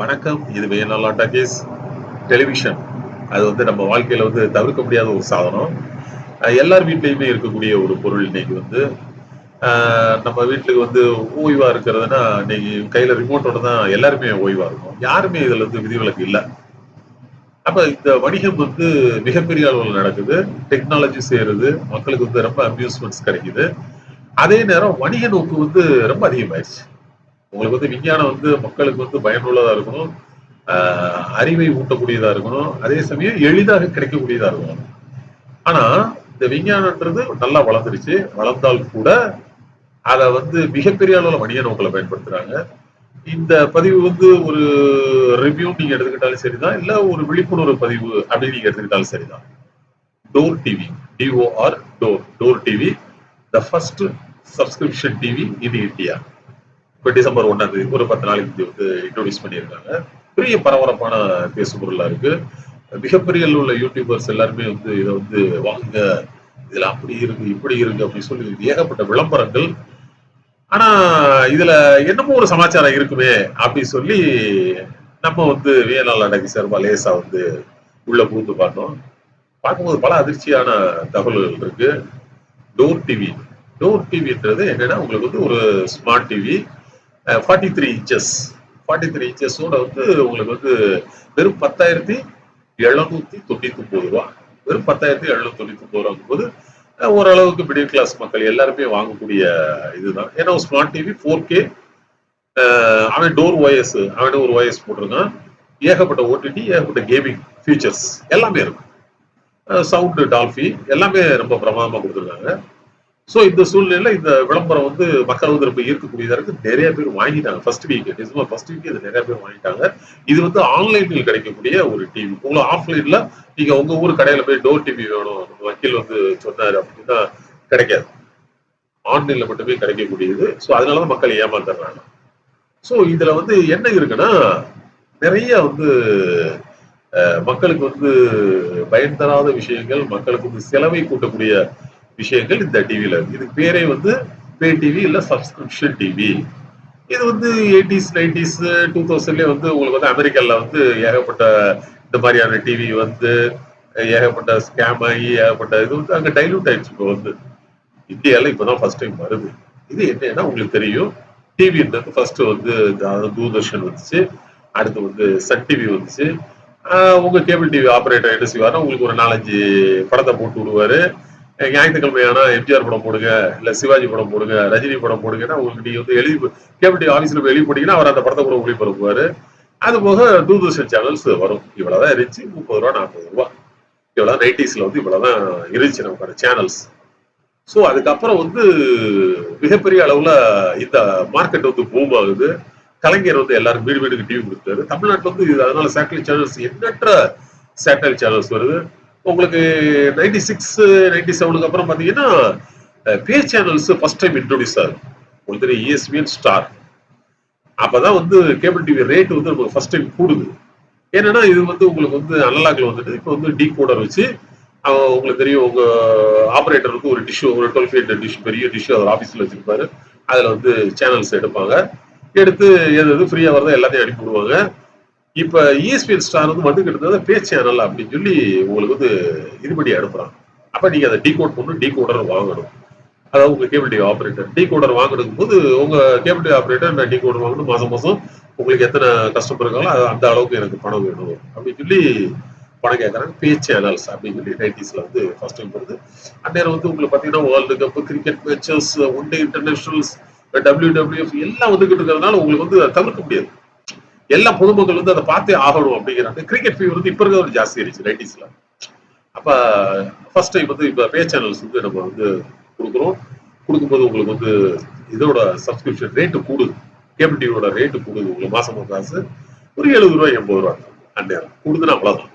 வணக்கம். இது வேணாலா talkies television. அது வந்து நம்ம வாழ்க்கையில் வந்து தவிர்க்க முடியாத ஒரு சாதனம். எல்லார் வீட்லேயுமே இருக்கக்கூடிய ஒரு பொருள் இன்னைக்கு வந்து நம்ம வீட்டுக்கு வந்து ஓய்வாக இருக்கிறதுனா இன்னைக்கு கையில் ரிமோட்டோட தான் எல்லாருமே ஓய்வாக இருக்கும் யாருமே இதில் வந்து விதிவிலக்கு இல்லை. அப்போ இந்த வணிகம் வந்து மிகப்பெரிய அளவில் நடக்குது. டெக்னாலஜி சேருது. மக்களுக்கு வந்து ரொம்ப அம்யூஸ்மெண்ட்ஸ் கிடைக்குது. அதே நேரம் வணிக நோக்கு வந்து ரொம்ப அதிகமாயிருச்சு. உங்களுக்கு வந்து விஞ்ஞானம் வந்து மக்களுக்கு வந்து பயனுள்ளதா இருக்கணும். ஆஹ் அறிவை ஊட்டக்கூடியதா இருக்கணும். அதே சமயம் எளிதாக கிடைக்கக்கூடியதா இருக்கணும். ஆனா இந்த விஞ்ஞானம்ன்றது நல்லா வளர்ந்துருச்சு. வளர்ந்தால் கூட அதை வந்து மிகப்பெரிய அளவில் வணிக நோக்கில் பயன்படுத்துறாங்க. இந்த பதிவு வந்து ஒரு ரிவ்யூ நீங்க எடுத்துக்கிட்டாலும் சரிதான். இல்ல ஒரு விழிப்புணர்வு பதிவு அப்படின்னு நீங்க எடுத்துக்கிட்டாலும் சரிதான். Dor TV DOR Dor Dor TV the first subscription TV in India இப்போ டிசம்பர் ஒன்றாம் தேதி ஒரு பத்து நாளைக்கு இது வந்து இன்ட்ரோடியூஸ் பண்ணியிருக்காங்க. பெரிய பரபரப்பான பேசு பொருளாக இருக்கு. மிகப்பெரிய உள்ள யூடியூபர்ஸ் எல்லாருமே வந்து இதை வந்து வாங்க இதில் அப்படி இருக்கு இப்படி இருக்கு அப்படின்னு சொல்லி ஏகப்பட்ட விளம்பரங்கள். ஆனா இதுல என்னமோ ஒரு சமாச்சாரம் இருக்குமே அப்படின்னு சொல்லி நம்ம வந்து வியனால் அடக்கி சார்பா லேசா வந்து உள்ள பூந்து பார்த்தோம். பார்க்கும்போது பல அதிர்ச்சியான தகவல்கள் இருக்கு. Door TV. டோர் டிவின்றது என்னன்னா உங்களுக்கு வந்து ஒரு smart TV forty three inches forty three இன்ச்சஸோட வந்து உங்களுக்கு வந்து வெறும் பத்தாயிரத்தி எழுநூத்தி தொண்ணூத்தி ஒன்பது ரூபா. வெறும் பத்தாயிரத்தி எழுநூத்தி தொண்ணூத்தி ஒன்பது ரூபாங்கும் போது ஓரளவுக்கு மிடில் கிளாஸ் மக்கள் எல்லாருமே வாங்கக்கூடிய இதுதான். ஏன்னா ஒரு ஸ்மார்ட் டிவி ஃபோர் கே அவன் டோர் ஒயஸ் அவன் ஒரு ஒயஸ் போட்டிருக்கான். ஏகப்பட்ட ஓடிடி ஏகப்பட்ட கேமிங் ஃபீச்சர்ஸ் எல்லாமே இருக்கும். சவுண்டு டால்ஃபி எல்லாமே ரொம்ப பிரமாதமா கொடுத்துருக்காங்க. ஸோ இந்த சூழ்நிலையில இந்த விளம்பரம் வந்து மக்கள் வந்து ரொம்ப ஈர்க்கக்கூடியதாக இருக்கு. நிறைய பேர் வாங்கிட்டாங்க. First week December first week இது நிறைய பேர் வாங்கிட்டாங்க. இது வந்து ஆன்லைனில் கிடைக்கக்கூடிய ஒரு டிவி உங்களை ஆஃப்லைன்ல நீங்க உங்க ஊர் கடையில போய் டோர் டிவி வேணும். வக்கீல் வந்து சொன்னாரு அப்படின்னா கிடைக்காது. ஆன்லைன்ல மட்டுமே கிடைக்கக்கூடியது. ஸோ அதனாலதான் மக்கள் ஏமாந்துடுறாங்க. ஸோ இதுல வந்து என்ன இருக்குன்னா நிறைய வந்து மக்களுக்கு வந்து பயன் தராத விஷயங்கள் மக்களுக்கு வந்து செலவை கூட்டக்கூடிய விஷயங்கள் இந்த டிவியில இருக்கு. இதுக்கு பேரே வந்து பே டிவி இல்ல சப்ஸ்கிரிப்ஷன் டிவி இது வந்து எயிட்டிஸ் நைன்டிஸ் டூ தௌசண்ட்லேயே வந்து உங்களுக்கு வந்து அமெரிக்கால வந்து ஏகப்பட்ட இந்த மாதிரியான டிவி வந்து ஏகப்பட்ட ஸ்கேம் ஆகி ஏகப்பட்ட இது வந்து அங்கே டைலூட் ஆயிடுச்சு இப்போ வந்து. இந்தியாவில இப்போ தான் ஃபர்ஸ்ட் டைம் வருது. இது என்னன்னா உங்களுக்கு தெரியும். டிவின்றது ஃபர்ஸ்ட் வந்து தூர்தர்ஷன் வந்துச்சு. அடுத்து வந்து சன் டிவி வந்துச்சு. உங்கள் உங்க கேபிள் டிவி ஆபரேட்டர் என்ன செய்வாருன்னா உங்களுக்கு ஒரு நாலஞ்சு படத்தை போட்டு விடுவாரு. அஹ் ஞாயிற்றுக்கிழமை ஆனா எம்ஜிஆர் படம் போடுங்க இல்ல சிவாஜி படம் போடுங்க ரஜினி படம் போடுங்கன்னா உங்களுக்கு நீங்க வந்து எழுதி கேபிள் டிவி ஆஃபீஸ்ல போய் எழுதி போட்டீங்கன்னா அவர் அந்த படத்தை கூட ஒளிபரப்புவாரு அது போக தூர்தர்ஷன் சேனல்ஸ் வரும். இவ்வளவுதான் இருந்துச்சு. முப்பது ரூபா நாற்பது ரூபா. இவ்வளவு நைன்டிஸ்ல வந்து இவ்வளவுதான் இருந்துச்சு நமக்கான சேனல்ஸ் ஸோ அதுக்கப்புறம் வந்து மிகப்பெரிய அளவுல இந்த மார்க்கெட் வந்து பூம் ஆகுது. கலைஞர் வந்து எல்லாரும் வீடு வீடுக்கு டிவி கொடுத்தாரு. தமிழ்நாட்டுல வந்து இது அதனால சேட்டலைட் சேனல்ஸ் எண்ணற்ற சேட்டலைட் சேனல்ஸ் வருது. உங்களுக்கு நைன்டி சிக்ஸ் நைன்டி செவனுக்கு அப்புறம் பாத்தீங்கன்னா pay channels first time introduce ஆகும் உங்களுக்கு தெரியும் ESPN ஸ்டார் அப்பதான் வந்து கேபிள் டிவி ரேட் வந்து நமக்கு ஃபர்ஸ்ட் டைம் கூடுது. ஏன்னா இது வந்து உங்களுக்கு வந்து அனலாக்ல வந்துட்டு இப்போ வந்து டீ கோடர் வச்சு உங்களுக்கு தெரியும் உங்க ஆபரேட்டருக்கு ஒரு டிஷ்ஷு ஒரு டுவெல் ஃபீட் டிஷ் பெரிய டிஷ்ஷு அவர் ஆஃபீஸில் வச்சிருப்பாரு. அதில் வந்து சேனல்ஸ் எடுப்பாங்க. எடுத்து எது எது ஃப்ரீயாக வரதை எல்லாத்தையும் அனுப்பி விடுவாங்க. இப்ப இஎஸ்பிஎல் ஸ்டார் வந்து மட்டும் கிட்டத்தட்ட பே சேனல் அப்படின்னு சொல்லி உங்களுக்கு வந்து இதுபடி அனுப்புறாங்க. அப்ப நீங்க அதை டீகோட் பண்ணணும் டீகோடர் வாங்கணும். அதாவது உங்க கேபிள் டிவி ஆபரேட்டர் டீகோடர் வாங்கணும் போது உங்க கேபிள் டிவி ஆபரேட்டர் நான் டீகோடர் வாங்கணும்? மாசம் மாசம் உங்களுக்கு எத்தனை கஸ்டமர் இருக்காங்களோ அது அந்த அளவுக்கு எனக்கு பணம் வேணும் அப்படின்னு சொல்லி பணம் கேட்கறாங்க பேச்சு சேனல்ஸ் அப்படின்னு சொல்லி நைன்டிஸ்ல வந்து ஃபர்ஸ்ட் டைம் வருது. அந்நேரம் வந்து உங்களுக்கு பாத்தீங்கன்னா world cup cricket matches one day internationals WWF எல்லாம் வந்துகிட்டு இருக்கிறதுனால உங்களுக்கு வந்து தவிர்க்க முடியாது. எல்லா பொதுமக்கள் வந்து அதை பார்த்தே ஆகணும் அப்படிங்கிறாங்க. கிரிக்கெட் ஃபீவர் வந்து இப்ப இருக்க ஒரு ஜாஸ்தி ஆயிடுச்சு நைன்டிஸ்ல அப்ப ஃபர்ஸ்ட் டைம் வந்து இப்ப பே சேனல்ஸ் வந்து நம்ம வந்து கொடுக்குறோம். கொடுக்கும்போது உங்களுக்கு வந்து இதோட சப்ஸ்கிரிப்ஷன் ரேட்டு கூடுது. கேபிள் டிவியோட ரேட்டு கூடுது உங்களுக்கு மாசம் காசு. ஒரு எழுபது ரூபாய் எண்பது ரூபாய் அந்நேரம். கூடுதுன்னா அவ்வளவுதான்.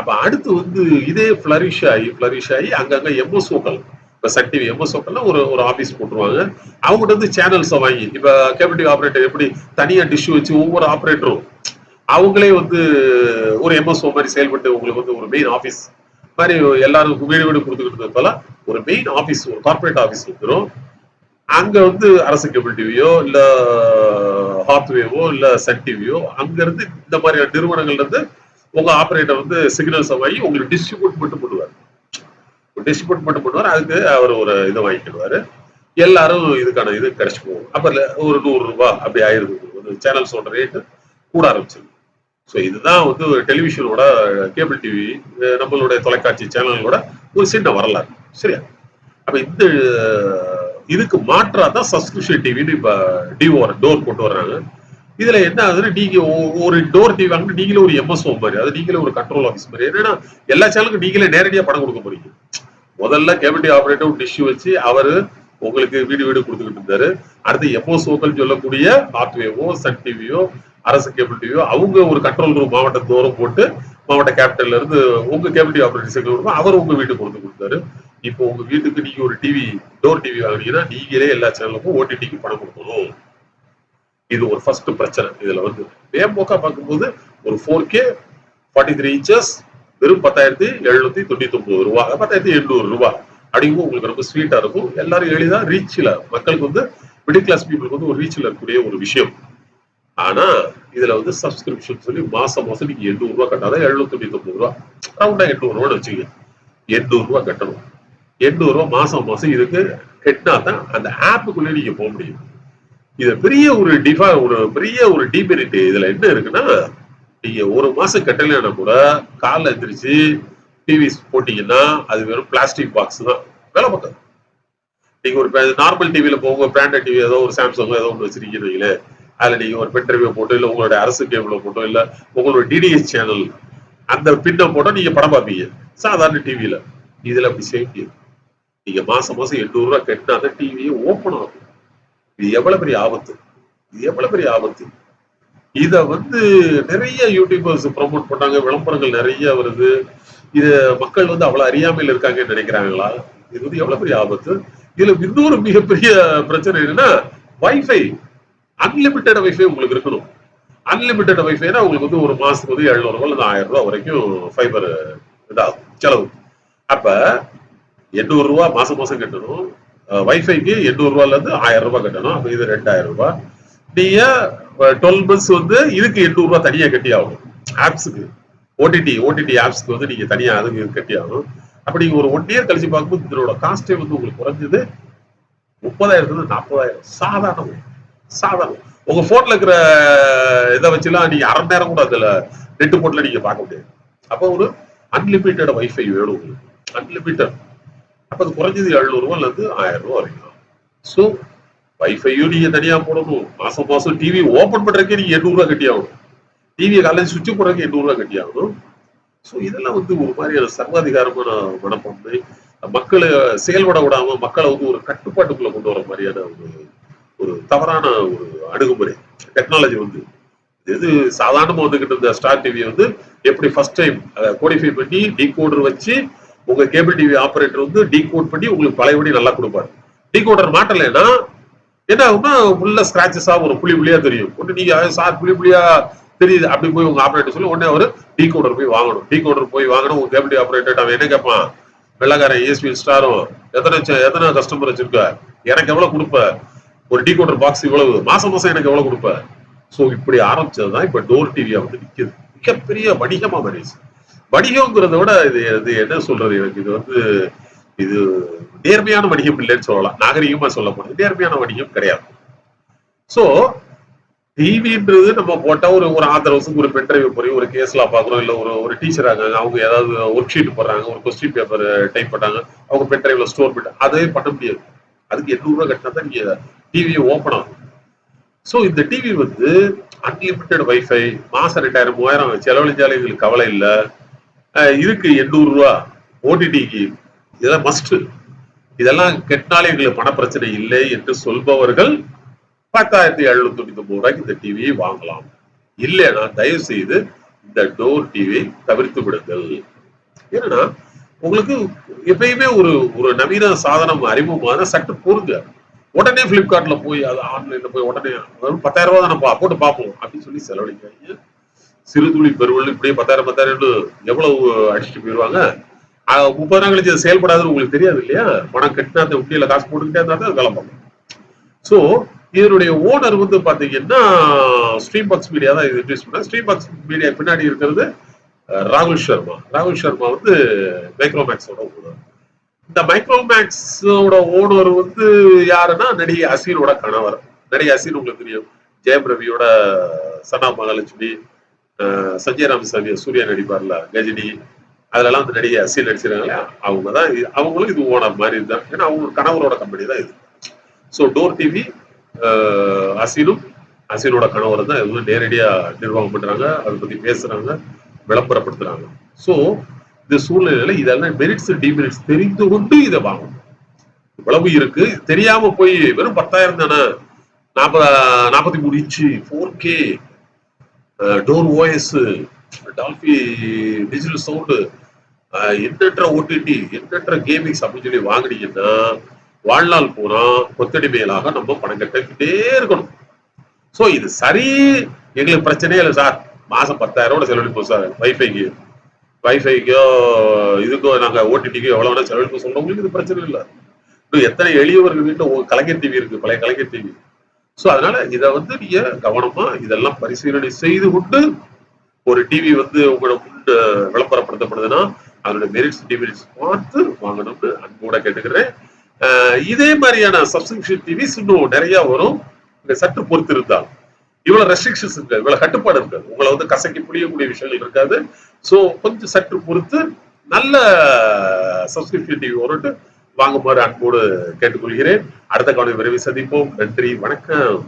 அப்ப அடுத்து வந்து இதே ஃப்ளரிஷ் ஆகி ஃப்ளரிஷ் ஆகி அங்கங்க எம்எஸ்ஓக்கள் இப்போ சன் டிவி ஒரு ஒரு ஆஃபீஸ் போட்டுருவாங்க. அவங்ககிட்ட வந்து சேனல்ஸை வாங்கி இப்போ கேபிள் டிவி எப்படி தனியாக டிஷ்யூ வச்சு ஒவ்வொரு ஆப்ரேட்டரும் அவங்களே வந்து ஒரு எம்எஸ்ஓ மாதிரி செயல்பட்டு உங்களுக்கு வந்து ஒரு மெயின் ஆஃபீஸ் மாதிரி எல்லாரும் வீடு வீடு கொடுத்துக்கிட்டு போல ஒரு மெயின் ஆஃபீஸ் ஒரு கார்பரேட் ஆஃபீஸ் வந்துடும் அங்கே வந்து அரசு கேபிள் டிவியோ இல்லை ஹாத்வேவோ இல்லை சன் டிவியோ அங்கேருந்து இந்த மாதிரி நிறுவனங்கள்லேருந்து உங்கள் ஆப்ரேட்டர் வந்து சிக்னல்ஸை வாங்கி உங்களுக்கு டிஸ்ட்ரிபியூட் மட்டும் பண்ணுவார் டிஸ்ட்ரிபியூட் மட்டும் பண்ணுவார். அதுக்கு அவர் ஒரு இதை வாங்கிக்கிடுவார். எல்லாரும் இதுக்கான இது கிடைச்சி போகும். அப்போ ஒரு நூறு ரூபாய் அப்படி ஆயிருக்கு ஒரு சேனல்ஸோட ரேட்டு கூட ஆரம்பிச்சிருக்கு ஸோ இதுதான் வந்து டெலிவிஷனோட கேபிள் டிவி நம்மளுடைய தொலைக்காட்சி சேனல்களோட ஒரு சின்ன வரலாறு. சரியா? அப்போ இந்த இதுக்கு மாற்றாக தான் சப்ஸ்கிரிப்ஷன் டிவின்னு இப்போ டிஓ டோர் கொண்டு வர்றாங்க. இதுல என்ன ஆகுதுன்னா நீங்க ஒ- ஒரு டோர் டிவி வாங்கினா நீங்களே ஒரு எம்எஸ்ஓ மாதிரி அது நீங்களே ஒரு கண்ட்ரோல் ஆஃபீஸ் மாதிரி. என்னன்னா எல்லா சேனலுக்கும் நீங்களே நேரடியா பணம் கொடுக்க போறீங்க. முதல்ல கேபிள் டிவி ஆபரேட்டர் டிஷ்யூ வச்சு அவரு உங்களுக்கு வீடு வீடு கொடுத்துக்கிட்டு இருந்தாரு. அடுத்து எம்ஓசோக்கள் சொல்லக்கூடிய பாத்வேவோ சன் டிவியோ அரசு கேபிள் டிவியோ அவங்க ஒரு கண்ட்ரோல் ரூம் மாவட்ட தோறும் போட்டு மாவட்ட கேபிட்டல்ல இருந்து உங்க கேபிள் டிவி ஆபரேட்டர் கொடுக்கும் அவர் உங்க வீட்டுக்கு கொடுத்து கொடுத்தாரு. இப்போ உங்க வீட்டுக்கு நீங்க ஒரு டிவி டோர் டிவி வாங்குனீங்கன்னா நீங்களே எல்லா சேனலுக்கும் ஓடிடிக்கு பணம் கொடுக்கணும். இது ஒரு ஃபர்ஸ்ட் பிரச்சனை. இதுல வந்து வேம்போக்கா பார்க்கும்போது ஒரு four K forty three inches வெறும் பத்தாயிரத்தி எழுநூத்தி தொண்ணூத்தி ஒன்பது ரூபா பத்தாயிரத்தி எண்ணூறு ரூபா. அப்படிங்கும் உங்களுக்கு ரொம்ப ஸ்வீட்டா இருக்கும். எல்லாரும் எளிதா ரீச்ல மக்களுக்கு வந்து மிடில் கிளாஸ் பீப்புளுக்கு வந்து ஒரு ரீச்ல இருக்கக்கூடிய ஒரு விஷயம். ஆனா இதுல வந்து சப்ஸ்கிரிப்ஷன் சொல்லி மாசம் மாசம் நீங்க எண்ணூறு ரூபாய் கட்டாதான் எழுநூத்தி தொண்ணூத்தி ஒன்பது ரூபா ரவுண்டா எண்ணூறு ரூபான்னு வச்சுக்கோங்க. எண்ணூறு ரூபாய் கட்டணும். எண்ணூறு ரூபாய் மாசம் மாசம் இதுக்கு கட்டினா தான் அந்த ஆப்புக்குள்ளே நீங்க போக முடியும். இது பெரிய ஒரு டிஃபா ஒரு பெரிய ஒரு டிமெரிட் இதுல என்ன இருக்குன்னா நீங்க ஒரு மாசம் கட்டலைன்னா கூட காலில் எந்திரிச்சு டிவி போட்டீங்கன்னா அது வெறும் பிளாஸ்டிக் பாக்ஸ் தான். வேலை பார்க்காது. நீங்க ஒரு நார்மல் டிவியில போங்க பிராண்டட் டிவி ஏதோ ஒரு சாம்சங் ஏதோ ஒன்று வச்சிருக்கீங்களே அதுல நீங்க ஒரு பென்ட்ரைவ் போட்டோ இல்ல உங்களோட அரசு கேபிள போட்டோ இல்ல உங்களோட டிடிஎஸ் சேனல் அந்த பின்ன போட்டோ நீங்க படம் பார்ப்பீங்க. சாதாரண டிவியில இதுல அப்படி செய்ய முடியாது நீங்க மாசம் மாசம் எண்ணூறு ரூபாய் கட்டினா தான் டிவியே ஓப்பன் ஆகும். இது எவ்வளவு பெரிய ஆபத்து? இது எவ்வளவு பெரிய ஆபத்து? இத வந்து நிறைய யூடியூபர்ஸ் ப்ரோமோட் பண்ணாங்க விளம்பரங்கள் நிறைய வருது. இது மக்கள் வந்து அவ்வளவு அறியாமையில் இருக்காங்கன்னு நினைக்கிறாங்களா? இது வந்து எவ்வளவு பெரிய ஆபத்து. இதுல இன்னொரு மிகப்பெரிய பிரச்சனை என்னன்னா வைஃபை அன்லிமிட்டெட் வைஃபை உங்களுக்கு இருக்கணும். அன்லிமிட்டெட் வைஃபைனா உங்களுக்கு வந்து ஒரு மாசத்துக்கு வந்து எழுநூறு ரூபாய் இருந்து ஆயிரம் ரூபாய் வரைக்கும் ஃபைபர் இதாகும் செலவு அப்ப எண்ணூறு ரூபா மாசம் மாசம் கட்டணும். வைஃபைக்கு எண்ணூறு ரூபாய்ல இருந்து ஆயிரம் ரூபாய் கட்டணும். அப்ப இது ரெண்டாயிரம் ரூபாய். நீங்க டுவெல் மந்த்ஸ் வந்து இதுக்கு எண்ணூறு ரூபா தனியா கட்டி ஆகணும் ஆப்ஸுக்கு ஓடிடி ஓடிடி ஆப்ஸ்க்கு வந்து நீங்க தனியா அதுக்கு கட்டி ஆகணும் அப்படி ஒரு ஒன் இயர் கழிச்சு பார்க்கும்போது இதனோட காஸ்டே வந்து உங்களுக்கு குறைஞ்சது முப்பதாயிரத்துல இருந்து நாற்பதாயிரம். சாதாரணம். சாதாரணம். உங்க போன்ல இருக்கிற இதை வச்சுலாம் நீங்க அரை நேரம் கூட அதுல நெட்டு போட்டுல நீங்க பார்க்க முடியாது. அப்போ ஒரு அன்லிமிட்டட் வைஃபை வேணும் உங்களுக்கு. அன்லிமிட்டட் அப்ப அது குறைஞ்சது எழுநூறு ரூபாய்ல இருந்து ஆயிரம் ரூபா வரைக்கும். ஸோ வைஃபையும் நீங்க தனியா போடணும். மாசம் மாசம் டிவி ஓபன் பண்றதுக்கே நீங்க எண்ணூறு ரூபாய் கட்டி ஆகணும் டிவியை காலையில் சுவிட்ச் போடுறதுக்கு எண்ணூறு ரூபாய் கட்டி ஆகணும் ஸோ இதெல்லாம் வந்து ஒரு மாதிரியான சர்வாதிகாரமான மனப்பான்மை மக்களை செயல்பட விடாம மக்களை வந்து ஒரு கட்டுப்பாட்டுக்குள்ள கொண்டு வர மாதிரியான ஒரு ஒரு தவறான ஒரு அணுகுமுறை டெக்னாலஜி வந்து. இது சாதாரணமா வந்துகிட்டு இருந்த ஸ்டார் டிவி வந்து எப்படி ஃபர்ஸ்ட் டைம் அதை கோடிஃபை பண்ணி டீகோடர் வச்சு உங்க கேபிள் டிவி ஆபரேட்டர் வந்து டீகோட் பண்ணி உங்களுக்கு பழையபடி நல்லா கொடுப்பாரு. டீகோடர் மாட்டலைன்னா என்ன ஆகும்னா உள்ள ஸ்கிராச்சஸா ஒரு புளி புள்ளியா தெரியும். ஒன்னு நீங்க சார் புளி புள்ளியா தெரியுது. அப்படி போய் உங்க ஆபரேட்டர் சொல்லி உடனே அவர் டீ டீகோடர் போய் வாங்கணும். டீ டீகோடர் போய் வாங்கணும். உங்க கேபிள் டிவி ஆபரேட்டர் அவன் என்ன கேட்பான் வெள்ளக்காரன் ஏஎஸ்பி ஸ்டாரும் எத்தனை எத்தனை கஸ்டமர் வச்சிருக்க? எனக்கு எவ்வளவு கொடுப்ப? ஒரு டீகோடர் பாக்ஸ் இவ்வளவு. மாசம் மாசம் எனக்கு எவ்வளவு கொடுப்ப? சோ இப்படி ஆரம்பிச்சதுதான் இப்ப டோர் டிவியா வந்து நிக்குது. மிகப்பெரிய வணிகமா மாறிடுச்சு. வணிகங்கிறத விட இது இது என்ன சொல்றது எனக்கு? இது வந்து இது நேர்மையான வணிகம் இல்லைன்னு சொல்லலாம். நாகரிகமா சொல்ல போனது நேர்மையான வணிகம் கிடையாது. சோ டிவின்றது நம்ம போட்டா ஒரு ஒரு ஆதரவுக்கு ஒரு பென்ட்ரைவ் போய் ஒரு கேஸ்ல பாக்குறோம் இல்ல ஒரு ஒரு டீச்சர் ஆகாங்க அவங்க ஏதாவது ஒர்க் ஷீட் போடுறாங்க. ஒரு கொஸ்டின் பேப்பர் டைப் பண்ணாங்க அவங்க பென்ட்ரைவ்ல ஸ்டோர் பண்ணி அதே பண்ண முடியாது. அதுக்கு எண்ணூறு ரூபாய் கட்டினா தான் நீங்க டிவியை ஓப்பன் ஆகும். ஸோ இந்த டிவி வந்து அன்லிமிட்டெட் வைஃபை மாசம் ரெண்டாயிரம் மூவாயிரம் செலவழிஞ்சாலும் எங்களுக்கு கவலை இல்லை. இதுக்கு எண்ணூறு ரூபா ஓடிடிக்கு இதெல்லாம் மஸ்ட் இதெல்லாம் கெட்டினாலே எங்களுக்கு பணப்பிரச்சனை இல்லை என்று சொல்பவர்கள் பத்தாயிரத்தி எழுநூத்தி தொண்ணூத்தி ஒன்பது ரூபாய்க்கு இந்த டிவியை வாங்கலாம். இல்லைன்னா தயவு செய்து இந்த டோர் டிவியை தவிர்த்து விடுங்கள். ஏன்னா உங்களுக்கு எப்பயுமே ஒரு ஒரு நவீன சாதனம் அறிமுகமான சட்டு பொருங்க உடனே பிளிப்கார்ட்ல போய் அது ஆன்லைன்ல போய் உடனே அதாவது பத்தாயிரம் ரூபாய் தானே போட்டு பார்ப்போம் அப்படின்னு சொல்லி செலவழிக்காதீங்க. சிறு துளி இப்படியே பத்தாயிரம் பத்தாயிரம்னு எவ்வளவு அடிச்சுட்டு போயிடுவாங்க முப்பது நாள் கழிச்சு அது செயல்படாதுன்னு உங்களுக்கு தெரியாது இல்லையா? பணம் கட்டினா அந்த உண்டியில காசு போட்டுக்கிட்டே இருந்தா தான் அது கிளம்பணும் ஸோ இதனுடைய ஓனர் வந்து பாத்தீங்கன்னா ஸ்ட்ரீம் பாக்ஸ் மீடியா தான் இது இன்ட்ரடியூஸ் பண்ண ஸ்ட்ரீம் பாக்ஸ் மீடியா பின்னாடி இருக்கிறது ராகுல் சர்மா. ராகுல் சர்மா வந்து மைக்ரோமேக்ஸோட ஓனர் இந்த மைக்ரோமேக்ஸோட ஓனர் வந்து யாருன்னா நடிகை அசீனோட கணவர். நடிகை அசீன் உங்களுக்கு தெரியும். ஜெயம் ரவியோட சனா மகாலட்சுமி சஞ்சய் ராமசாமி சூர்யா நடிப்பார்ல கஜினி அதுலலாம் வந்து நடிகை அசியல் நடிச்சிருக்காங்க அவங்க தான் அவங்களும் இது ஓனர் மாதிரி தான் ஏன்னா அவங்க கணவரோட கம்பெனி தான் இது. ஸோ டோர் டிவி அசீனும் அசிலோட கணவர் தான் இது நேரடியாக நிர்வாகம் பண்ணுறாங்க அதை பற்றி பேசுறாங்க விளம்பரப்படுத்துகிறாங்க ஸோ இந்த சூழ்நிலையில இதெல்லாம் மெரிட்ஸ் டிமெரிட்ஸ் தெரிந்து கொண்டு இதை வாங்கணும். இவ்வளவு இருக்கு. தெரியாம போய் வெறும் பத்தாயிரம் தானே? நாற்பது நாற்பத்தி மூணு inch four K Dor OS Dolby digital sound எண்ணற்ற ஓடிடி எண்ணற்ற கேமிங்ஸ் அப்படின்னு சொல்லி வாங்குனீங்கன்னா வாழ்நாள் பூரா கொத்தடிமையிலாக நம்ம பணம் கட்டிக்கிட்டே இருக்கணும். சோ இது சரி எங்களுக்கு பிரச்சனையே இல்லை சார். மாசம் பத்தாயிரம் ரூபா செலவழிப்போம் சார். வைஃபைக்கு வைஃபைக்கோ இதுக்கோ நாங்க ஓடிடிக்கோ எவ்வளோ வேணா செலவழிப்போம் சொல்கிறவங்களுக்கு இது பிரச்சனை இல்லை. இன்னும் எத்தனை எளியவர்கள் வீட்டில் கலைஞர் டிவி இருக்கு பழைய கலைஞர் டிவி சோ அதனால இதை வந்து நீங்க கவனமா இதெல்லாம் பரிசீலனை செய்து கொண்டு ஒரு டிவி வந்து உங்களோட முன் விளம்பரப்படுத்தப்படுதுன்னா அதோட மெரிட்ஸ் டிமெரிட்ஸ் பார்த்து வாங்கணும்னு அன்போட கேட்டுக்கிறேன். இதே மாதிரியான சப்ஸ்கிரிப்ஷன் டிவிஸ் இன்னும் நிறைய வரும். சற்று பொறுத்து இருந்தால் இவ்வளவு ரெஸ்ட்ரிக்ஷன்ஸ் இருக்காது இவ்வளவு கட்டுப்பாடு இருக்காது உங்களை வந்து கசக்கி புரியக்கூடிய விஷயங்கள் இருக்காது. ஸோ கொஞ்சம் சற்று பொறுத்து நல்ல சப்ஸ்கிரிப்ஷன் டிவி வரும்ட்டு வாங்குமாறு அன்போடு கேட்டுக்கொள்கிறேன். அடுத்த காலம் விரைவில் சந்திப்போம். நன்றி வணக்கம்.